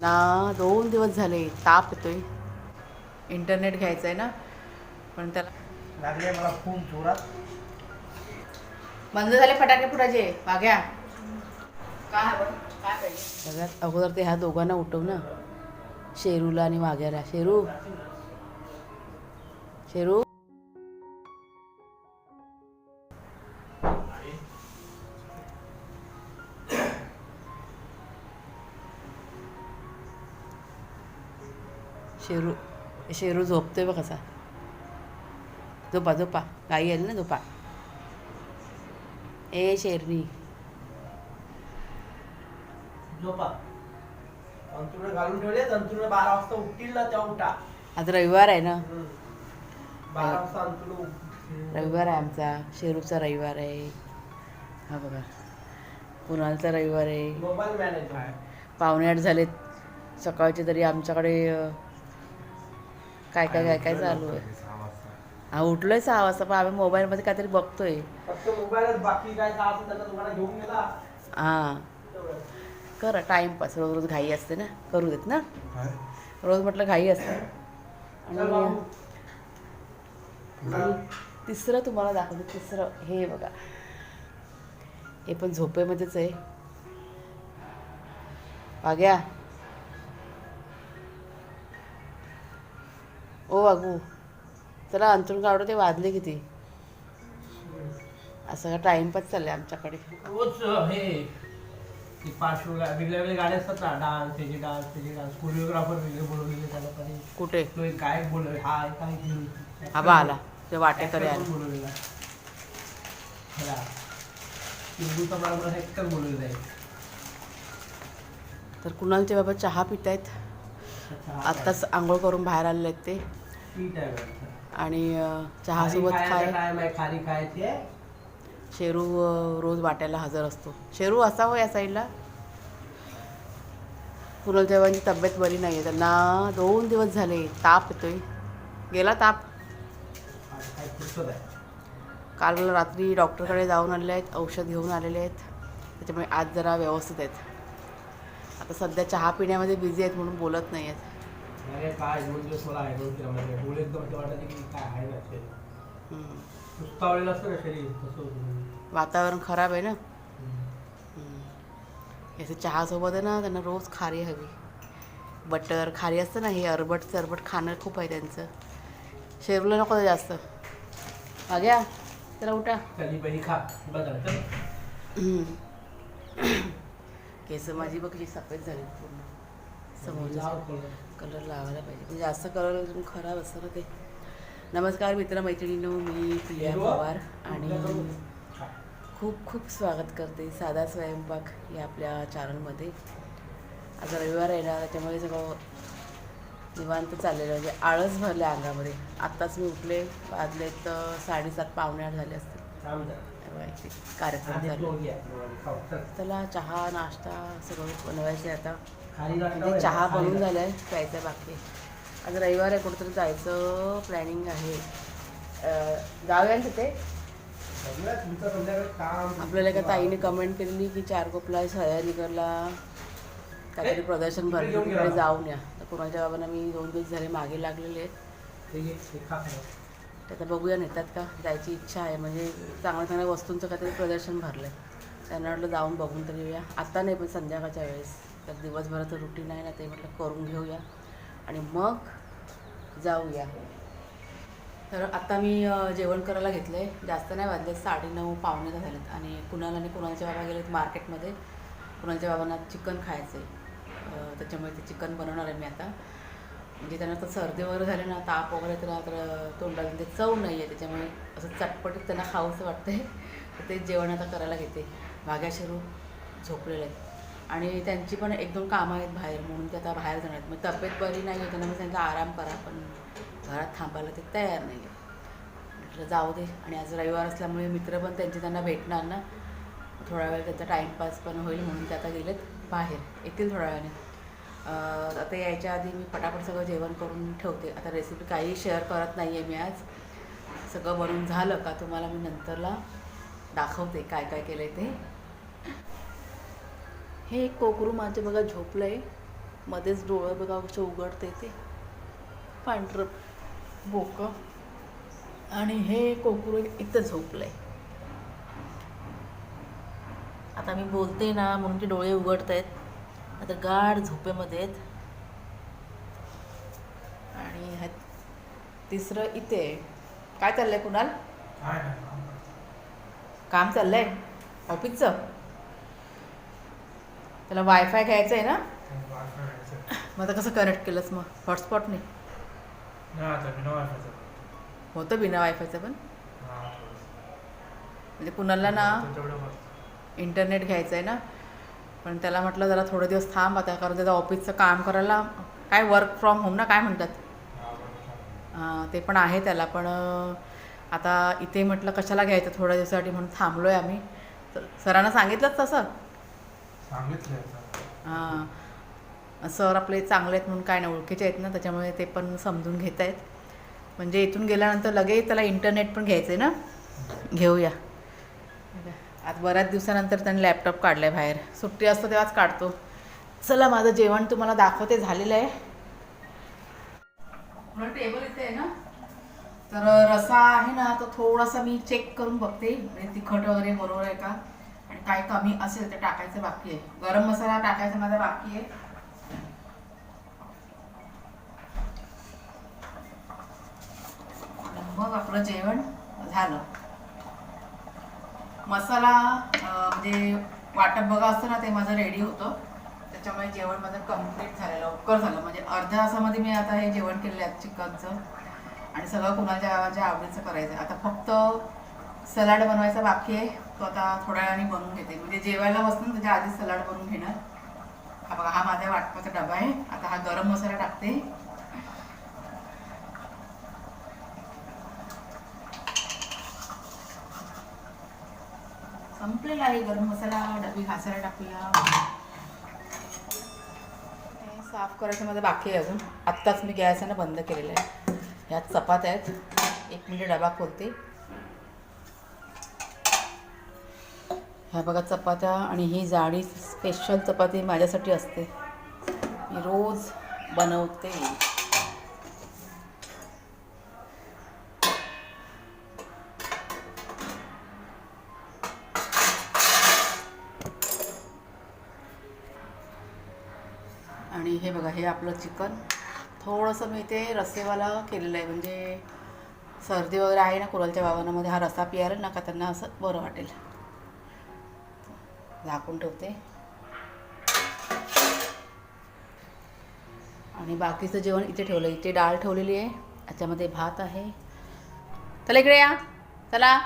ना दोन दिवस झाले ताप येतोय. इंटरनेट घ्यायचं आहे ना पण त्याला लागले मला खूप जोरात. बंद झाले फटाके फुटाचे माग्या काय हवं? काय पाहिजे? सगळ्यात अगोदर ते ह्या दोघांना उठव ना. शेरूला आणि वाघ्याला. शेरू. शेरू. शेरू शेरू झोपतोय बघ कसा झोपा झोपा. गाई आली ना झोपा. ए शेरणी झोपा. अंतुर्ण घालून ठेवले अंतुर्ण बारा वाजता उठतील ना तेव्हा उठा. आज रविवार आहे ना. हम्म. बारा वाजता अंतुर्ण उठ- रविवार आहे आमचा. शेरूचा रविवार आहे. हा बघा. कुणालचा रविवार आहे. मोबाईल मॅनेज आहे पावणे आठ झालेत. सकाळचे तरी आमच्याकडे काय काय काय काय चालू आहे? हा उठलोय सहा वाजता पण आम्ही मोबाईलमध्ये काहीतरी बघतोय. फक्त मोबाईलच बाकी काय काम असेल त्याचा तुम्हाला घेऊन गेला? हां. करा टाईमपास रोज रोज घाई असते ना? करू देत ना? रोज म्हटलं घाई असते. आणि तिसरं तुम्हाला दाखवते तिसरं. हे बघा. हे पण झोपेमध्येच आहे. वाग्या ओ वागू चला अंतरून काढू ते वाजले किती? असं का टाइमपास चाललंय आमच्याकडे? रोज हे ती पार्श्व वेगळ्या वेगळ्या गाड्या असतात ना डान्स त्याचे डान्स त्याचे डान्स. कोरिओग्राफर वेगळे बोलवलेले त्या लोकांनी कुठे? तो एक हा काय घेऊन आबा आला. ते वाटेकरी आला बोलवलेला. आहे. तर कुणालचे बाबा चहा पित आहेत आत्ताच आंघोळ करून बाहेर आलेले आहेत ते. आणि चहासोबत खारी काय खायचा खारी. शेरू रोज वाटायला हजर असतो. शेरू असावं या साईडला? पुनर्देवांची तब्येत बरी नाही आहे त्यांना दोन दिवस झाले ताप येतोय. गेला ताप. काल रात्री डॉक्टरकडे जाऊन आलेले आहेत औषध घेऊन आलेले आहेत. त्याच्यामुळे आज जरा व्यवस्थित आहेत. आता सध्या चहा पिण्यामध्ये बिझी आहेत म्हणून बोलत नाही आहेत अरे काय दोन दिवस मला आयडोल केला म्हणजे डोळे एकदम असं वाटायचे की काय आहे ना शरीर. हम्म. सुस्तावलेलं असतं शरीर तसं होतं. वातावरण खराब आहे ना? हम्म. याचं चहासोबत आहे ना त्यांना रोज खारी हवी. बटर खारी असतं ना हे अरबट सरबट खाणं खूप आहे त्यांचं. शेरूला नको ते जास्त. घ्या चला उठा. पहिली खा. बघा चल. केस माझी बघ सफेद झाली पूर्ण. लाव कलर. कलर लावायला पाहिजे. म्हणजे जास्त कलर अजून खराब असतं ना ते. नमस्कार मित्र मैत्रिणींनो मी प्रिया पवार आणि. खूप खूप स्वागत करते साधा स्वयंपाक या आपल्या चॅनलमध्ये आज रविवार आहे ना त्याच्यामुळे सगळं निवांत चाललेलं म्हणजे आळस भरले अंगामध्ये. आत्ताच मी उठले वाजलेत अं, साडेसात पावणे आठ झाले असते कार्यक्रम. चल. चला. चहा नाश्ता सगळं बनवायचं आता. म्हणजे आहे. चहा बनवून नाश्ता. झालाय प्यायचं आहे बाकी. आज रविवार आहे कुठेतरी जायचं प्लॅनिंग आहे. अं, जाऊया ना तिथे. आपल्याला एका ताईने कमेंट केलेली की चारकोपला सह्याद्रीकरला काहीतरी प्रदर्शन भरलं तिकडे. जाऊन या. तर कुणाच्या बाबांना मी दोन दिवस झाले मागे लागलेले आहेत. तर आता बघूया नेतात का? जायची इच्छा आहे. म्हणजे चांगल्या चांगल्या वस्तूंचं काहीतरी प्रदर्शन भरलं आहे त्यांना म्हटलं जाऊन बघून तरी येऊया. आत्ता नाही पण संध्याकाळच्या वेळेस. तर दिवसभराचं रुटीन आहे ना ते म्हटलं करून घेऊया. आणि मग जाऊया. तर आता मी जेवण करायला घेतलं आहे जास्त नाही वाजले साडेनऊ पावणे झालेत. आणि कुणाल आणि कुणालच्या बाबा गेलेत मार्केटमध्ये. कुणालच्या बाबांना चिकन खायचं आहे त्याच्यामुळे ते चिकन बनवणार आहे मी आता. म्हणजे त्यांना तर सर्दी वगैरे झाली ना ताप वगैरे तर तर तोंडाला ते चव नाही आहे त्याच्यामुळे असं चटपटीत त्यांना खावंसं वाटतंय. तर ते जेवण आता करायला घेते. भाग्या शिरू झोपलेले आहेत. आणि त्यांची पण एक दोन कामं आहेत बाहेर म्हणून ते आता बाहेर जाणार आहेत. मग तब्येत बरी नाही आहे त्यांना मग त्यांचा आराम करा पण घरात थांबायला ते तयार नाही आहे म्हटलं जाऊ दे. आणि आज रविवार असल्यामुळे मित्र पण त्यांचे त्यांना भेटणार ना. थोडा वेळ त्यांचा टाईमपास पण होईल म्हणून ते आता गेलेत बाहेर. येतील थोड्या वेळाने. आता यायच्या आधी मी पटापट सगळं जेवण करून ठेवते. आता रेसिपी काही शेअर करत नाही आहे मी आज. सगळं बनवून झालं का तुम्हाला मी नंतरला दाखवते काय काय केलं आहे ते. हे एक कोकरू माझे बघा झोपलं आहे मध्येच डोळं बघा कसं उघडते ते. पांढरं बोकं. आणि हे कोकरू इथं झोपलंय. आता मी बोलते ना म्हणून ते डोळे उघडत आहेत आता गाढ झोपेमध्ये आहेत. आणि ह्या तिसरं इथे आहे. काय चाललंय कुणाल? काम चाललंय? ऑफिसचं? त्याला वायफाय घ्यायचं आहे ना? मग आता कसं कनेक्ट केलंस मग? हॉटस्पॉटने होतं बिना वायफायचं पण? म्हणजे कुणाला ना इंटरनेट घ्यायचं आहे ना? पण त्याला म्हटलं जरा थोडे दिवस थांब आता कारण त्याचं ऑफिसचं काम करायला काय वर्क फ्रॉम होम ना काय म्हणतात? ते पण आहे त्याला पण आता इथे म्हटलं कशाला घ्यायचं थोड्या दिवसासाठी म्हणून थांबलो आहे आम्ही. तर सरांना सांगितलंच तसं. हां. सर आपले चांगले आहेत म्हणून काय नाही ओळखीचे आहेत ना त्याच्यामुळे ते पण समजून घेत आहेत. म्हणजे इथून गेल्यानंतर लगेच त्याला इंटरनेट पण घ्यायचं आहे ना? घेऊया. आज बऱ्याच दिवसानंतर त्याने लॅपटॉप काढला आहे बाहेर. सुट्टी असतो तेव्हाच काढतो. चला माझं जेवण तुम्हाला दाखवते झालेलं आहे. टेबल इथे आहे ना? तर रसा आहे ना तो थोडासा मी चेक करून बघते. म्हणजे तिखट वगैरे बरोबर आहे का? काही काय कमी असेल तर टाकायचं बाकी आहे. गरम मसाला टाकायचा माझा बाकी आहे. मग आपलं जेवण झालं. मसाला म्हणजे वाटप बघा असतं ना ते माझं रेडी होतं. त्याच्यामुळे जेवण माझं कंप्लीट झालं लवकर झालं. म्हणजे अर्ध्या तासामध्ये मी आता हे जेवण केलेलं आहे चिकनचं. आणि सगळं कुणाच्या आवडीचं करायचं आता फक्त सलाड बनवायचा बाकी आहे तो आता थोड्या वेळाने बनवून घेते. म्हणजे जेवायला बसतो ना त्याच्या आधीच सलाड बनवून घेणार. हा बघा हा माझ्या वाटपाचा डबा आहे. आता हा गरम मसाला टाकते. संपलेला आहे गरम मसाला. डबी घासायला टाकूया. साफ करायचं माझं बाकी आहे अजून. आत्ताच मी गॅस आहे ना बंद केलेलं आहे. ह्यात चपात्या आहेत. एक मिनिट डबा खोलते. ह्या बघा चपात्या आणि ही जाडी स्पेशल चपाती माझ्यासाठी असते. मी रोज बनवते. आणि हे बघा हे आपलं चिकन. थोडंसं मी ते रस्सेवाला केलेलं आहे म्हणजे सर्दी वगैरे आहे ना कुरलच्या बाबांमध्ये हा रस्सा पियाला ना का त्यांना असं बरं वाटेल. झाकून ठेवते. आणि बाकीचं जेवण इथे ठेवलं. इथे डाळ ठेवलेली आहे. याच्यामध्ये भात आहे. चला इकडे या. चला.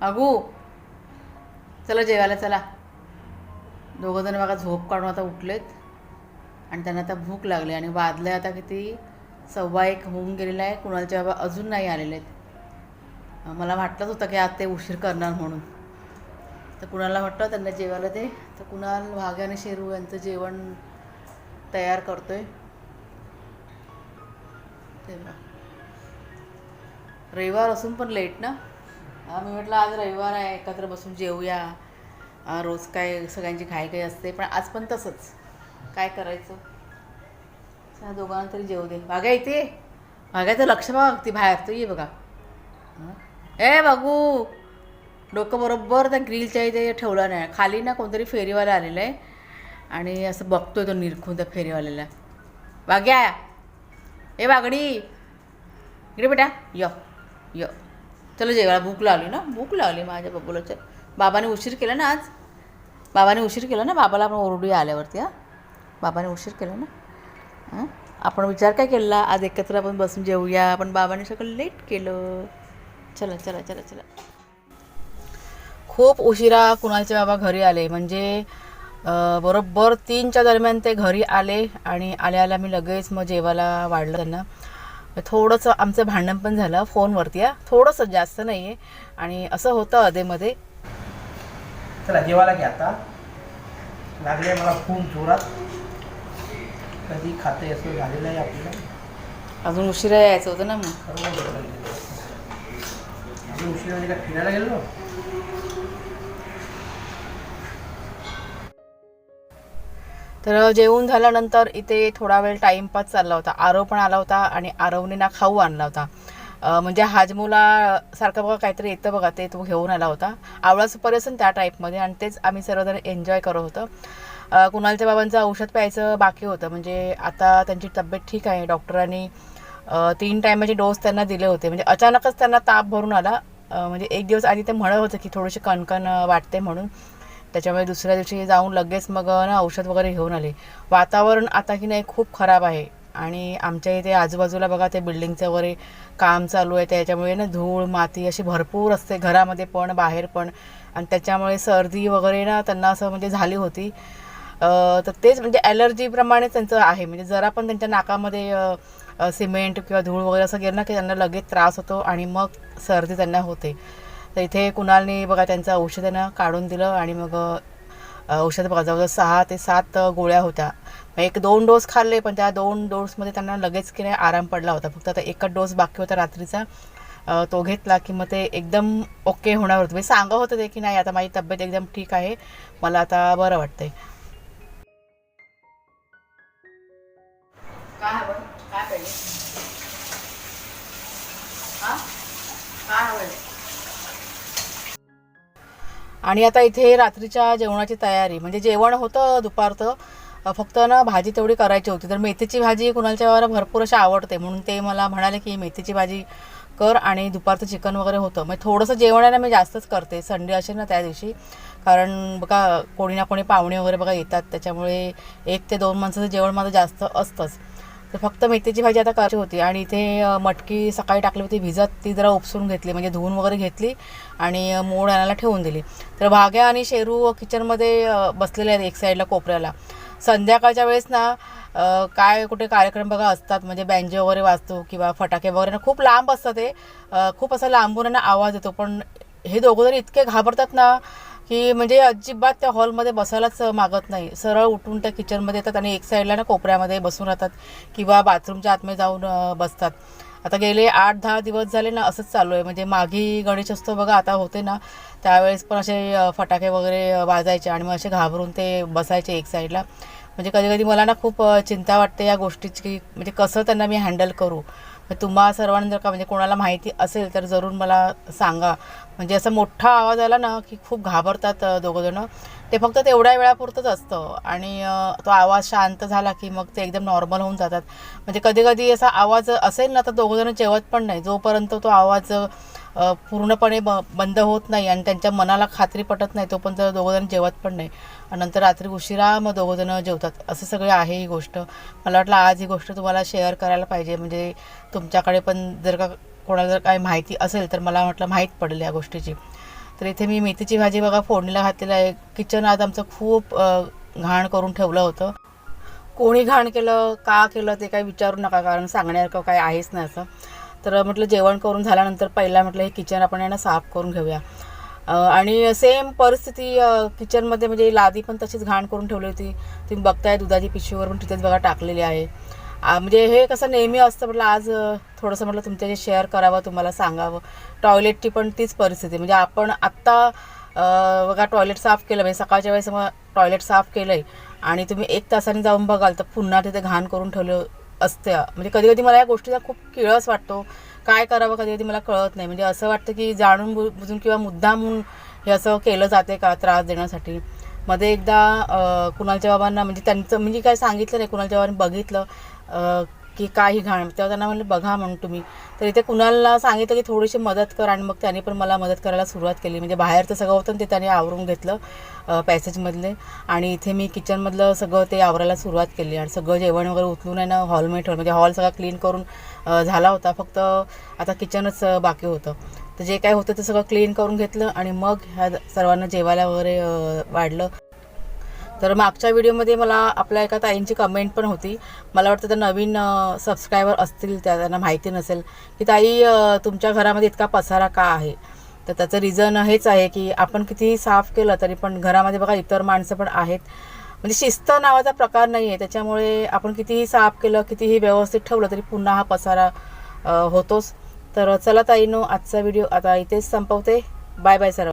अगू. चला जेवायला चला. दोघंजण बघा झोप काढून आता उठलेत. आणि त्यांना आता भूक लागली आणि वाजले आता किती? सव्वा एक होऊन गेलेला आहे. कुणालच्या बाबा अजून नाही आलेले आहेत. मला वाटलंच होतं की आज ते उशीर करणार म्हणून. तर कुणाला वाटतं त्यांना जेवायला ते तर कुणाल वाघे आणि शेरू यांचं जेवण तयार करतोय. ते बघा. रविवार असून पण लेट ना? हा मी म्हटलं आज रविवार आहे एकत्र बसून जेवूया रोज काय सगळ्यांची घाई घाई असते पण आज पण तसंच. काय करायचं? ह्या दोघांना तरी जेवू दे. वाघ्या इथे वाघ्याचं लक्ष बघ ती बाहेर. तू ये बघा. ए बघू डोकं बरोबर त्या ग्रिलच्या इथे ठेवलं नाही. खाली ना कोणतरी फेरीवाला आलेला आहे. आणि असं बघतोय तो निरखून त्या फेरीवाल्याला. वाग्या! ए वागडी! इकडे बेटा. य य. चलो जेवायला भूक लावली ना? भूक लावली माझ्या बाबूला चल बाबाने उशीर केला ना आज? बाबाने उशीर केला ना? बाबाला आपण ओरडू आल्यावरती हां? बाबाने उशीर केला ना? आपण विचार काय केला? आज एकत्र आपण बसून जेवूया पण बाबाने सगळं लेट केलं. चला चला चला चला. खूप उशिरा कुणालचे बाबा घरी आले. म्हणजे बरोबर तीनच्या दरम्यान ते घरी आले आणि आल्या आल्या मी लगेच मग जेवायला वाढलं त्यांना. थोडंसं आमचं भांडण पण झालं फोनवरती हा. थोडंसं जास्त नाही आहे आणि असं होतं अधेमध्ये चला जेवायला घ्या आता. लागले मला खूप जोरात. कधी खाते असं झालेलं आहे आपल्याला. अजून उशिरा यायचं होतं ना मग. अजून उशिरा म्हणजे फिरायला गेलो तर जेवून झाल्यानंतर इथे थोडा वेळ टाईमपास चालला होता. आरव पण आला होता आणि आरवने ना खाऊ आणला होता. म्हणजे हाजमोला सारखं बघा काहीतरी येतं बघा ते तो घेऊन आला होता. आवळा सुपारी असून त्या टाईपमध्ये आणि तेच आम्ही सर्वजण एन्जॉय करत होतो. कुणालच्या बाबांचं औषध प्यायचं बाकी होतं. म्हणजे आता त्यांची तब्येत ठीक आहे. डॉक्टरांनी तीन टायमाचे डोस त्यांना दिले होते. म्हणजे अचानकच त्यांना ताप भरून आला. म्हणजे एक दिवस आधी ते म्हणत होतं की थोडीशी कणकण वाटते म्हणून. त्याच्यामुळे दुसऱ्या दिवशी जाऊन लगेच मग ना औषध वगैरे घेऊन आले. वातावरण आता की नाही खूप खराब आहे. आणि आमच्या इथे आजूबाजूला बघा ते बिल्डिंगचं वगैरे काम चालू आहे. त्याच्यामुळे ना धूळ माती अशी भरपूर असते घरामध्ये पण बाहेर पण. आणि त्याच्यामुळे सर्दी वगैरे ना त्यांना असं म्हणजे झाली होती. तर तेच म्हणजे ॲलर्जीप्रमाणे त्यांचं आहे. म्हणजे जरा पण त्यांच्या नाकामध्ये सिमेंट किंवा धूळ वगैरे असं गेलं ना की त्यांना लगेच त्रास होतो आणि मग सर्दी त्यांना होते. तर इथे कुणालने बघा त्यांचं औषधानं काढून दिलं आणि मग औषध बघा जवळजवळ सहा ते सात गोळ्या होत्या. मग एक दोन डोस खाल्ले पण त्या दोन डोसमध्ये त्यांना लगेच की नाही आराम पडला होता. फक्त आता एकच डोस बाकी होता रात्रीचा. तो घेतला की मग ते एकदम ओके होणार होतं. म्हणजे सांगा होतं ते की नाही आता माझी तब्येत एकदम ठीक आहे. मला आता बरं वाटतंय. काय काय काय आणि आता इथे रात्रीच्या जेवणाची तयारी म्हणजे जेवण होतं दुपारचं फक्त ना भाजी तेवढी करायची होती. तर मेथीची भाजी कुणालच्या वेळेला भरपूर अशी आवडते. म्हणून ते मला म्हणाले की मेथीची भाजी कर आणि दुपारचं चिकन वगैरे होतं. मग थोडंसं जेवण आहे ना मी जास्तच करते. संडे असेल ना त्या दिवशी. कारण बघा कोणी ना कोणी पाहुणे वगैरे बघा येतात. त्याच्यामुळे एक ते दोन माणसाचं जेवण माझं जास्त असतंच. तर फक्त मेथीची भाजी आता करायची होती आणि इथे मटकी सकाळी टाकली होती भिजत ती जरा उपसून घेतली म्हणजे धुवून वगैरे घेतली आणि मोड आणायला ठेवून दिली. तर भाग्या आणि शेरू किचनमध्ये बसलेले आहेत एक साईडला कोपऱ्याला. संध्याकाळच्या वेळेस ना काय कुठे कार्यक्रम बघा असतात म्हणजे बँजे वगैरे वाजतो किंवा फटाके वगैरे ना खूप लांब असतं ते. खूप असा लांबून आणि आवाज येतो. पण हे दोघं जरी इतके घाबरतात ना की म्हणजे अजिबात त्या हॉलमध्ये बसायलाच मागत नाही. सरळ उठून त्या किचनमध्ये येतात आणि एक साईडला ना कोपऱ्यामध्ये बसून राहतात किंवा बाथरूमच्या आतमध्ये जाऊन बसतात. आता गेले आठ दहा दिवस झाले ना असंच चालू आहे. म्हणजे मागी गणेश असतो बघा आता होते ना त्यावेळेस पण असे फटाके वगैरे वाजायचे आणि मग असे घाबरून ते बसायचे एक साईडला म्हणजे कधी कधी मला ना खूप चिंता वाटते या गोष्टीची की म्हणजे कसं त्यांना मी हँडल करू. तुम्हा सर्वांना जर का म्हणजे कोणाला माहिती असेल तर जरूर मला सांगा. म्हणजे असा मोठा आवाज आला ना की खूप घाबरतात दोघंजणं ते फक्त तेवढ्या वेळापुरतंच असतं. आणि तो आवाज शांत झाला की मग ते एकदम नॉर्मल होऊन जातात. म्हणजे कधी कधी असा आवाज असेल ना तर दोघंजणं जेवत पण नाही. जोपर्यंत तो आवाज पूर्णपणे ब बंद होत नाही आणि त्यांच्या मनाला खात्री पटत नाही तोपर्यंत दोघंजण जेवत पण नाही. नंतर रात्री उशिरा मग दोघंजणं जेवतात. असं सगळं आहे ही गोष्ट. मला वाटलं आज ही गोष्ट तुम्हाला शेअर करायला पाहिजे. म्हणजे तुमच्याकडे पण जर का कोणाला जर काही माहिती असेल तर मला म्हटलं माहीत पडेल या गोष्टीची. तर इथे मी मेथीची भाजी बघा फोडणीला घातलेलं आहे. किचन आज आमचं खूप घाण करून ठेवलं होतं. कोणी घाण केलं का केलं ते काही विचारू नका कारण सांगण्यासारखं काही आहेच नाही असं. तर म्हटलं जेवण करून झाल्यानंतर पहिला म्हटलं हे किचन आपण यांना साफ करून घेऊया. आणि सेम परिस्थिती किचनमध्ये म्हणजे लादी पण तशीच घाण करून ठेवली होती. तुम्ही बघताय दुधाची पिशवीवर पण तिथेच बघा टाकलेली आहे. म्हणजे हे कसं नेहमी असतं म्हटलं आज थोडंसं म्हटलं तुमच्याशी शेअर करावं तुम्हाला सांगावं. टॉयलेटची पण तीच परिस्थिती म्हणजे आपण आत्ता बघा टॉयलेट साफ केलं म्हणजे सकाळच्या वेळेस मग टॉयलेट साफ केलं आहे आणि तुम्ही एक तासाने जाऊन बघाल तर पुन्हा तिथे घाण करून ठेवलं असतं. म्हणजे कधी कधी मला या गोष्टीचा खूप किळस वाटतो. काय करावं कधी कधी मला कळत नाही. म्हणजे असं वाटतं की जाणून बु- बुजून किंवा मुद्दाम म्हणून हे असं केलं जाते का त्रास देण्यासाठी? मध्ये एकदा कुणालच्या बाबांना म्हणजे त्यांचं म्हणजे काय सांगितलं नाही कुणालच्या बाबांनी बघितलं की काही घाण तेव्हा त्यांना म्हणलं बघा म्हणून तुम्ही. तर इथे कुणाला सांगितलं की थोडीशी मदत कर आणि मग त्याने पण मला मदत करायला सुरुवात केली. म्हणजे बाहेरचं सगळं होतं ना ते त्याने आवरून घेतलं पॅसेजमधले. आणि इथे मी किचनमधलं सगळं ते आवरायला सुरुवात केली आणि सगळं जेवण वगैरे उचलून आहे ना हॉलमध्ये ठेवलं. म्हणजे हॉल सगळा क्लीन करून झाला होता. फक्त आता किचनच बाकी होतं. तर जे काय होतं ते सगळं क्लीन करून घेतलं आणि मग ह्या सर्वांना जेवायला वगैरे वाढलं. तर मागच्या व्हिडिओमध्ये मला आपल्या एका ताईंची कमेंट पण होती. मला वाटतं त्या नवीन सबस्क्रायबर असतील त्या त्यांना माहिती नसेल की ताई तुमच्या घरामध्ये इतका पसारा का आहे? तर त्याचं रिझन हेच आहे की आपण कितीही साफ केलं तरी पण घरामध्ये बघा इतर माणसं पण आहेत. म्हणजे शिस्त नावाचा प्रकार नाही आहे त्याच्यामुळे आपण कितीही साफ केलं कितीही व्यवस्थित ठेवलं तरी पुन्हा हा पसारा होतोच. तर चला ताईनो आजचा व्हिडिओ आता इथेच संपवते. Bye bye sir